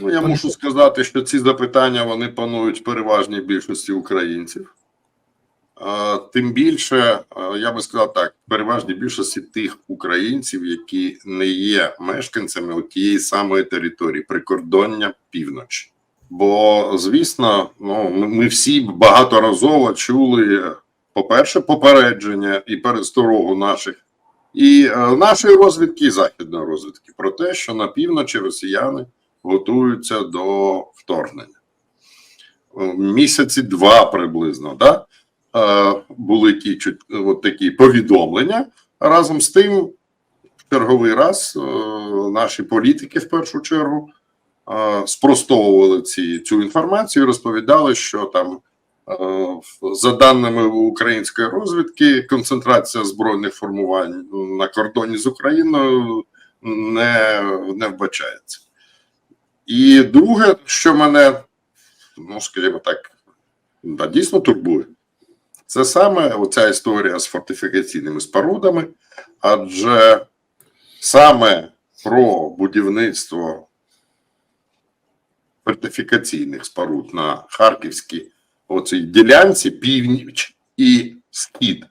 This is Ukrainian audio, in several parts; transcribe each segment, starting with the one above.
Ну, я мушу сказати, що ці запитання вони панують переважній більшості українців. Тим більше, я би сказав так, переважній більшості тих українців, які не є мешканцями тієї самої території, прикордоння півночі. Бо, звісно, ну, ми, всі багаторазово чули, по-перше, попередження і пересторогу наших і е, нашої розвідки, і західної розвідки про те, що на півночі росіяни готуються до вторгнення. Е, Місяці два приблизно, да? е, були ті чуть- от такі повідомлення. Разом з тим, в черговий раз е, наші політики в першу чергу е, спростовували ці, цю інформацію, розповідали, що там, е, за даними української розвідки, концентрація збройних формувань на кордоні з Україною не, не вбачається. І друге, що мене, ну скажімо так, да, дійсно турбує, це саме оця історія з фортифікаційними спорудами, адже саме про будівництво фортифікаційних споруд на Харківській оцій ділянці, північ і схід,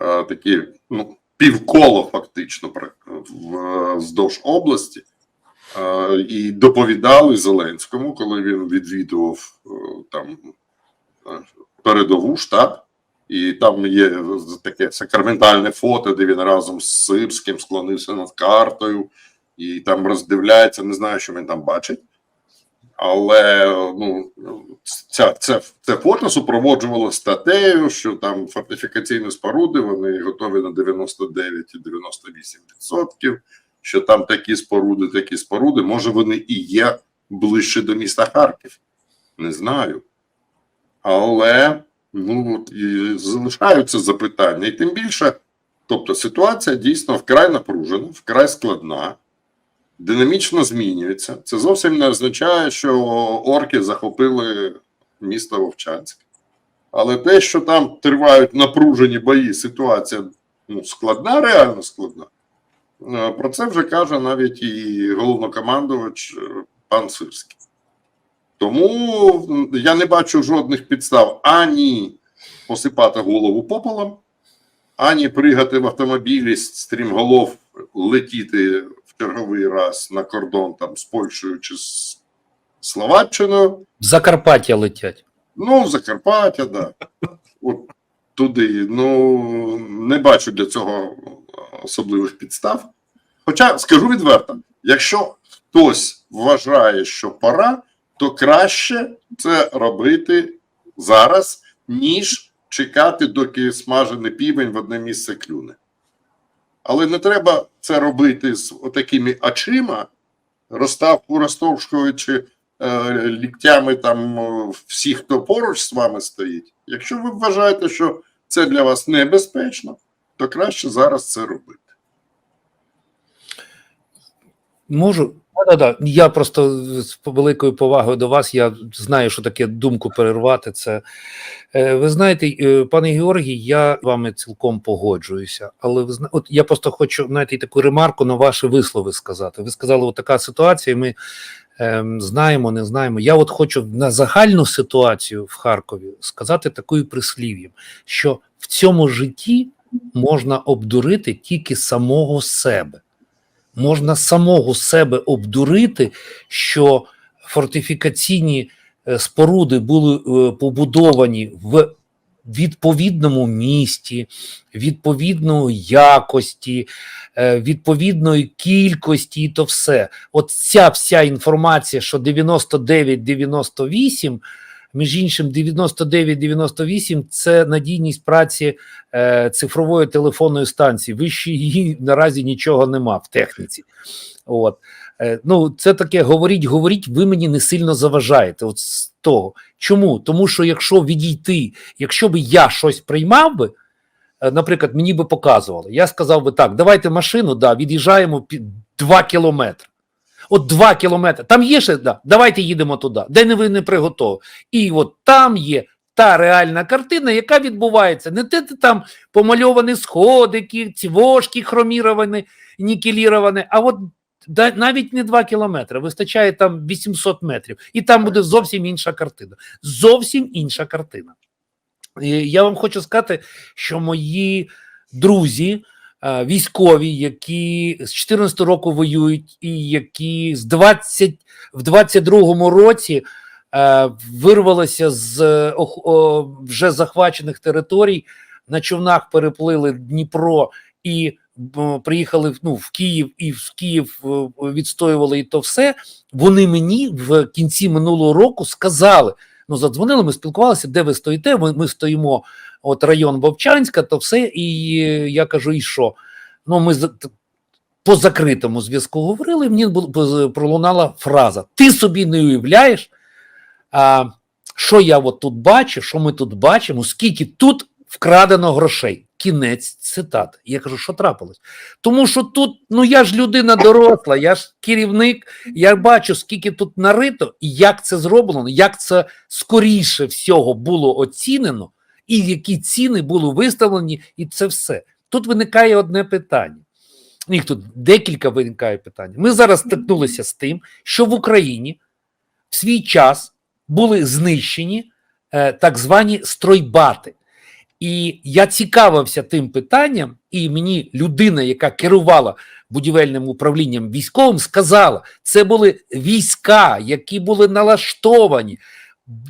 е, такі ну, півколо фактично вздовж області. І доповідали Зеленському, коли він відвідував е, там е, передову штаб, і там є таке сакраментальне фото, де він разом з Сирським склонився над картою, і там роздивляється, не знаю, що він там бачить. Але ну, ця, це, це фото супроводжувало статтею, що там фортифікаційні споруди вони готові на 99,98%, що там такі споруди, такі споруди. Може, вони і є ближче до міста Харків. Не знаю. Але ну, от, і залишаються запитання. І тим більше, тобто ситуація дійсно вкрай напружена, вкрай складна, динамічно змінюється. Це зовсім не означає, що орки захопили місто Вовчанськ. Але те, що там тривають напружені бої, ситуація ну, складна, реально складна. Е, Про це вже каже навіть і головнокомандувач е, пан Сирський. Тому я не бачу жодних підстав ані посипати голову попелом, ані пригати в автомобілі стрімголов, летіти в черговий раз на кордон там з Польщею чи з Словаччиною. В Закарпаття летять. Ну, в Закарпаття, да. От туди. Ну, не бачу для цього особливих підстав. Хоча скажу відверто: якщо хтось вважає, що пора, то краще це робити зараз, ніж чекати, доки смажений півень в одне місце клюне. Але не треба це робити з отакими очима, розставку розтовшуючи е, ліктями там е, всіх, хто поруч з вами стоїть. Якщо ви вважаєте, що це для вас небезпечно, то краще зараз це робити. Можу. Да-да-да. Я просто з великою повагою до вас. Я знаю, що таке думку перервати. Це Е, ви знаєте, е, пане Георгій, я з вами цілком погоджуюся. Але ви зна... от я просто хочу знаєте, таку ремарку на ваші вислови сказати. Ви сказали, от така ситуація. Ми ем, знаємо, не знаємо. Я от хочу на загальну ситуацію в Харкові сказати такою прислів'ям, що в цьому житті можна обдурити тільки самого себе можна самого себе обдурити, що фортифікаційні е, споруди були е, побудовані в відповідному місті, відповідної якості, е, відповідної кількості, і то все. От ця вся інформація, що 99-98, між іншим, 99-98 – це надійність праці е, цифрової телефонної станції. Вище її наразі нічого нема в техніці. От. Е, ну, це таке говоріть, говоріть, ви мені не сильно заважаєте. От з того. Чому? Тому що якщо відійти, якщо би я щось приймав би, е, наприклад, мені би показували, я сказав би так: давайте машину, да, від'їжджаємо під 2 кілометри. От 2 кілометри. Там є ще, да, давайте їдемо туди, де не ви не приготові. І от там є та реальна картина, яка відбувається. Не те, там помальовані сходики, ці вошки хроміровані, нікеліровані, а от навіть не 2 кілометри, вистачає там 800 метрів, і там буде зовсім інша картина. Зовсім інша картина. І я вам хочу сказати, що мої друзі, військові, які з 14 року воюють, і які з 20, в 22-му році е, вирвалися з е, вже захвачених територій, на човнах переплили Дніпро і приїхали ну, в Київ, і в Київ е, відстоювали і то все. Вони мені в кінці минулого року сказали: ну, задзвонили, ми спілкувалися, де ви стоїте? Ми, ми стоїмо, от район Вовчанська, то все. І я кажу, і що? Ну, ми по закритому зв'язку говорили, мені бу- бу- пролунала фраза: Ти собі не уявляєш, а, що я от тут бачу, що ми тут бачимо, скільки тут вкрадено грошей. Кінець цитати. Я кажу, що трапилось? Тому що тут, ну я ж людина доросла, я ж керівник, я бачу, скільки тут нарито, і як це зроблено, як це скоріше всього було оцінено, і які ціни були виставлені, і це все. Тут виникає одне питання. Їх тут декілька виникає питань. Ми зараз стикнулися з тим, що в Україні в свій час були знищені е, так звані стройбати. І я цікавився тим питанням, і мені людина, яка керувала будівельним управлінням військовим, сказала, це були війська, які були налаштовані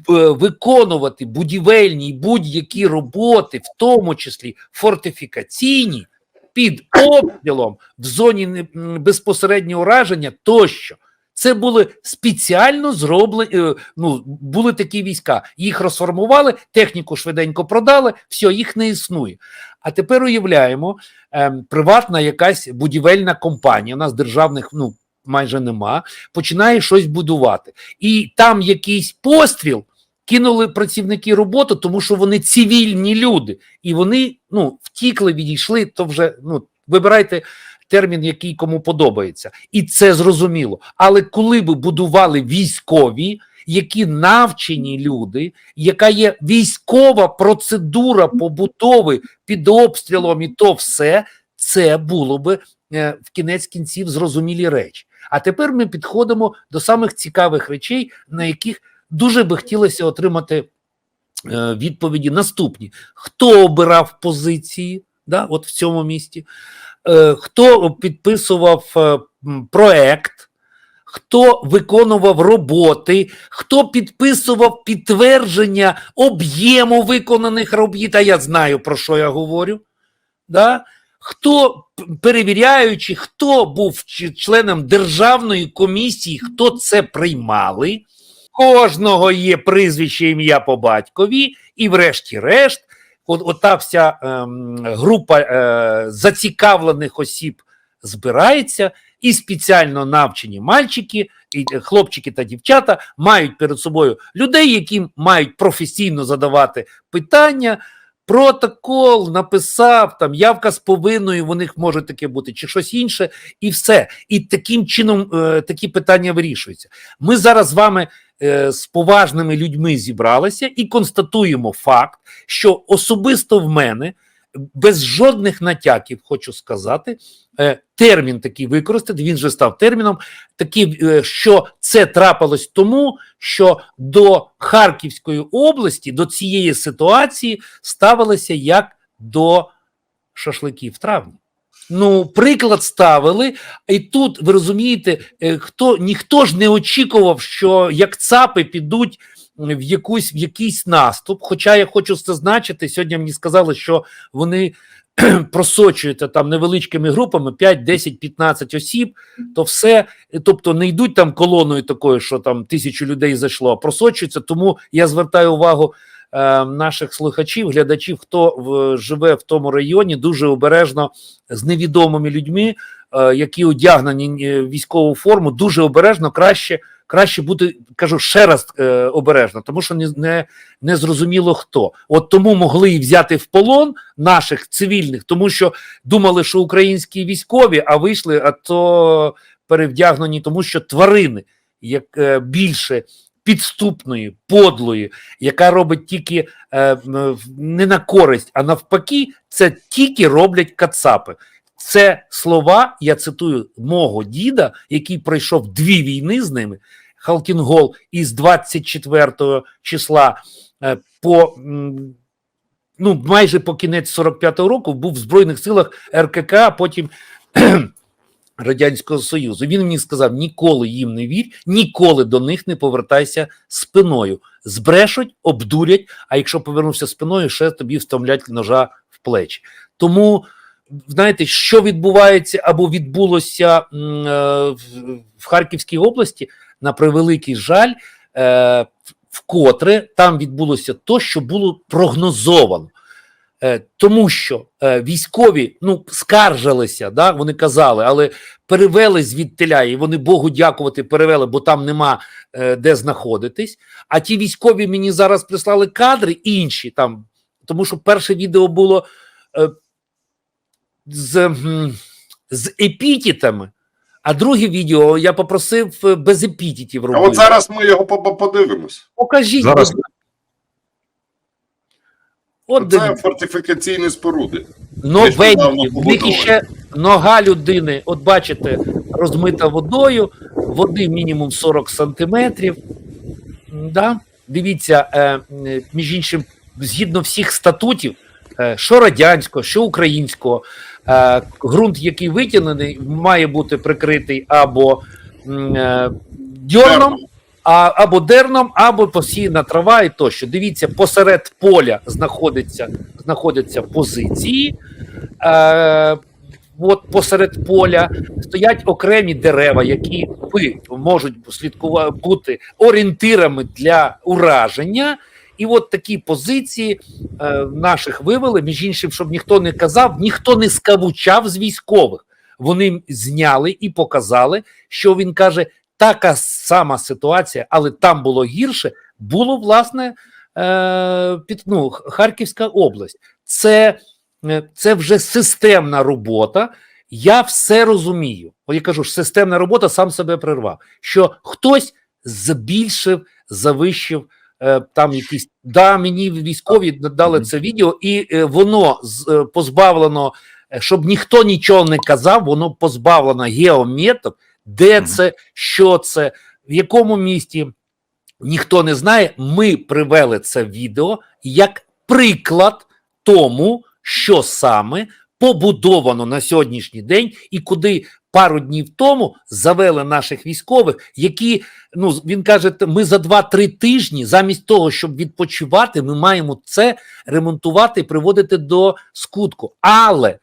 виконувати будівельні будь-які роботи, в тому числі фортифікаційні, під обстрілом в зоні безпосереднього ураження тощо. Це були спеціально зроблені, е, ну, були такі війська. Їх розформували, техніку швиденько продали, все, їх не існує. А тепер уявляємо, ем, приватна якась будівельна компанія, у нас державних ну, майже нема, починає щось будувати. І там якийсь постріл кинули працівники роботу, тому що вони цивільні люди, і вони ну, втікли, відійшли, то вже ну, вибирайте термін, який кому подобається. І це зрозуміло. Але коли би будували військові, які навчені люди, яка є військова процедура побудови під обстрілом, і то все, це було би е, в кінець кінців зрозумілі речі. А тепер ми підходимо до самих цікавих речей, на яких дуже би хотілося отримати е, відповіді наступні: хто обирав позиції да, от в цьому місті, хто підписував е, проект, хто виконував роботи, хто підписував підтвердження об'єму виконаних робіт, а я знаю, про що я говорю. Да? Хто перевіряючи, хто був членом державної комісії, хто це приймали, кожного є прізвище ім'я по батькові, і врешті-решт, от, ота вся ем, група е, зацікавлених осіб збирається, і спеціально навчені мальчики, і е, хлопчики та дівчата мають перед собою людей, які мають професійно задавати питання. Протокол написав, там явка з повинною, у них може таке бути, чи щось інше, і все. І таким чином е, такі питання вирішуються. Ми зараз з вами з поважними людьми зібралися і констатуємо факт, що особисто в мене без жодних натяків хочу сказати, е, термін такий використати, він же став терміном, такий, е, що це трапилось тому, що до Харківської області, до цієї ситуації ставилися як до шашликів в травні. Ну, приклад ставили, і тут ви розумієте, е, хто ніхто ж не очікував, що як цапи підуть в якусь в якийсь наступ. Хоча я хочу зазначити, сьогодні мені сказали, що вони просочуються там невеличкими групами 5, 10, 15 осіб, то все, тобто не йдуть там колоною такою, що там тисячу людей зайшло, а просочуються. Тому я звертаю увагу наших слухачів, глядачів, хто в, живе в тому районі, дуже обережно з невідомими людьми, е, які одягнені е, в військову форму, дуже обережно краще. Краще бути, кажу ще раз е, обережно, тому що не, не, не зрозуміло хто. От тому могли і взяти в полон наших цивільних, тому що думали, що українські військові, а вийшли, а то перевдягнені, тому що тварини, як е, більше підступної, подлої, яка робить тільки е, не на користь, а навпаки, це тільки роблять кацапи. Це слова, я цитую мого діда, який пройшов дві війни з ними. Халкінгол із 24 числа е, по ну, майже по кінець 45-го року був в Збройних силах РКК, а потім Радянського Союзу. Він мені сказав: ніколи їм не вір, ніколи до них не повертайся спиною. Збрешуть, обдурять, а якщо повернувся спиною, ще тобі вставлять ножа в плечі. Тому, знаєте, що відбувається або відбулося е, в- Харківській області, на превеликий жаль, е, вкотре там відбулося то, що було прогнозовано. Е, Тому що е, військові ну скаржилися, да, вони казали, але перевели звідтиля, і вони Богу дякувати перевели, бо там нема е, де знаходитись. А ті військові мені зараз прислали кадри інші там, тому що перше відео було е, з, з епітетами, а друге відео я попросив без епітетів А от зараз ми його по- подивимось. Покажіть. Зараз-. От Це дивіться. фортифікаційні споруди. нещодавно в них іще нога людини, от бачите, розмита водою, води мінімум 40 сантиметрів. Да? Дивіться, е, між іншим, згідно всіх статутів, е, що радянського, що українського, е, ґрунт, який витягнений, має бути прикритий або е, дьорном, а, або дерном, або посіяна трава і тощо. Дивіться, посеред поля знаходиться, знаходяться позиції. Е, от посеред поля стоять окремі дерева, які можуть слідкувати бути орієнтирами для ураження. І от такі позиції е, наших вивели. Між іншим, щоб ніхто не казав, ніхто не скавучав з військових. Вони зняли і показали, що він каже: така сама ситуація, але там було гірше. Було власне е, під ну, Харківська область. Це, е, це вже системна робота. Я все розумію. От я кажу, ж, системна робота сам себе прервав. Що хтось збільшив, завищив е, там якісь. Да, мені військові дали це відео, і е, воно з- е, позбавлено, е, щоб ніхто нічого не казав, воно позбавлено геометок, де це, що це, в якому місті. Ніхто не знає. Ми привели це відео як приклад тому, що саме побудовано на сьогоднішній день, і куди пару днів тому завели наших військових, які ну він каже, ми за 2-3 тижні, замість того, щоб відпочивати, ми маємо це ремонтувати і приводити до скутку. Але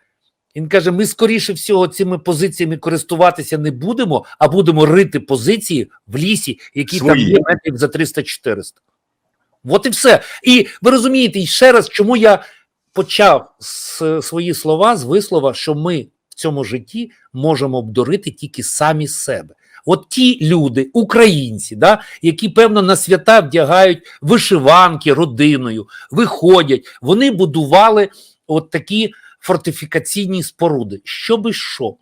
він каже: ми скоріше всього цими позиціями користуватися не будемо, а будемо рити позиції в лісі, які там є метрів за 300-400. От і все. І ви розумієте, і ще раз, чому я почав с- свої слова з вислова, що ми в цьому житті можемо обдурити тільки самі себе. От ті люди, українці, да, які певно на свята вдягають вишиванки родиною, виходять, вони будували от такі фортифікаційні споруди. Що би що?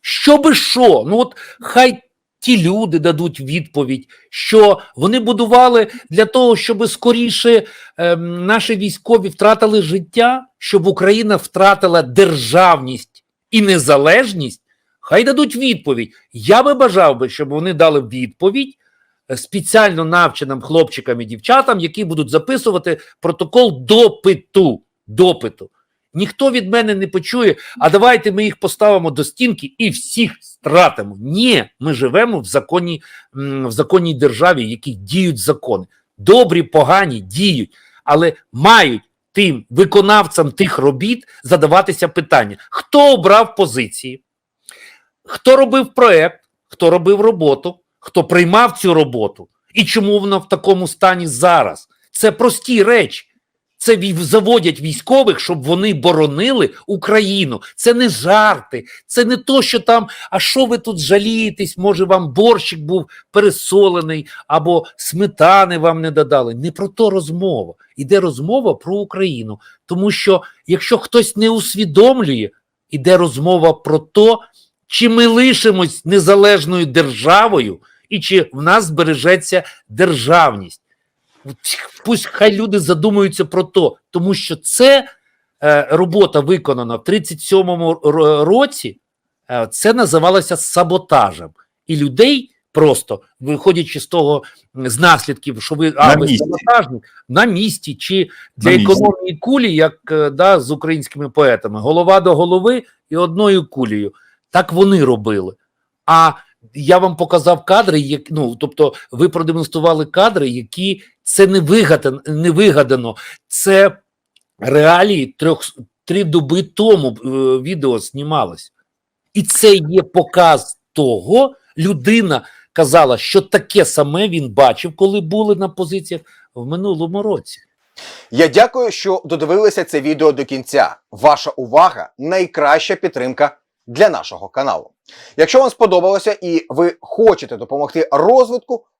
Що би що? Ну от хай ті люди дадуть відповідь, що вони будували для того, щоб скоріше ем, наші військові втратили життя, щоб Україна втратила державність і незалежність. Хай дадуть відповідь. Я би бажав би, щоб вони дали відповідь е, спеціально навченим хлопчикам і дівчатам, які будуть записувати протокол допиту. допиту. Ніхто від мене не почує, а давайте ми їх поставимо до стінки і всіх стратимо. Ні, ми живемо в законній, в законній державі, в якій діють закони. Добрі, погані діють, але мають тим виконавцям тих робіт задаватися питання: хто обрав позиції, хто робив проект, хто робив роботу, хто приймав цю роботу, і чому вона в такому стані зараз? Це прості речі. Це заводять військових, щоб вони боронили Україну. Це не жарти, це не то, що там, а що ви тут жалієтесь? Може, вам борщик був пересолений, або сметани вам не додали. Не про то розмова. Іде розмова про Україну. Тому що якщо хтось не усвідомлює, іде розмова про то, чи ми лишимось незалежною державою, і чи в нас збережеться державність. Пусть хай люди задумаються про то, тому що це е, робота виконана в 37-му році, е, це називалося саботажем. І людей просто, виходячи з того з наслідків, що ви, а, На ви саботажник, на місці, чи для На економії кулі, як е, да, з українськими поетами, голова до голови і одною кулею. Так вони робили. А я вам показав кадри, як, ну, тобто ви продемонстрували кадри, які це не вигадано, не вигадано. Це реалії трьох три доби тому е, відео знімалось. І це є показ того, людина казала, що таке саме він бачив, коли були на позиціях в минулому році. Я дякую, що додивилися це відео до кінця. Ваша увага найкраща підтримка для нашого каналу. Якщо вам сподобалося і ви хочете допомогти розвитку,